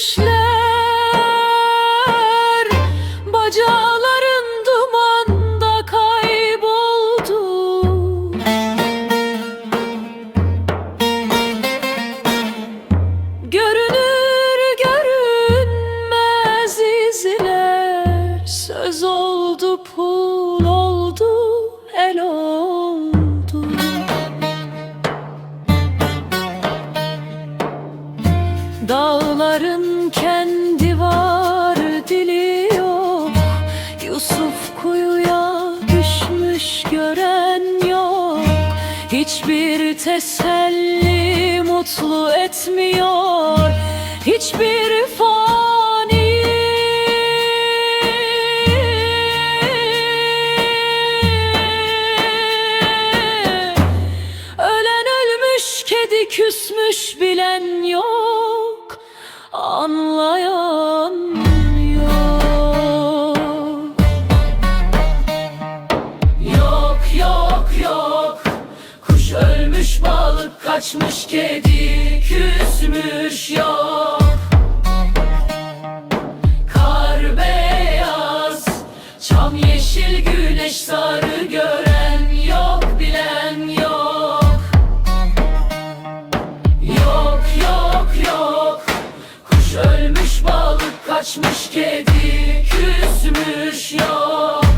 işler Bacaların dumanda kayboldu. Görünür görünmez izler. Söz oldu pul Dağların kendi var dili yok Yusuf kuyuya düşmüş gören yok. Hiçbir teselli mutlu etmiyor. Hiçbir fayda küsmüş bilen yok Anlayan yok. Yok yok yok. Kuş ölmüş balık kaçmış kedi küsmüş yok. Kar beyaz Çam yeşil güneş sarı gören Ölmüş balık kaçmış kedi Küsmüş yok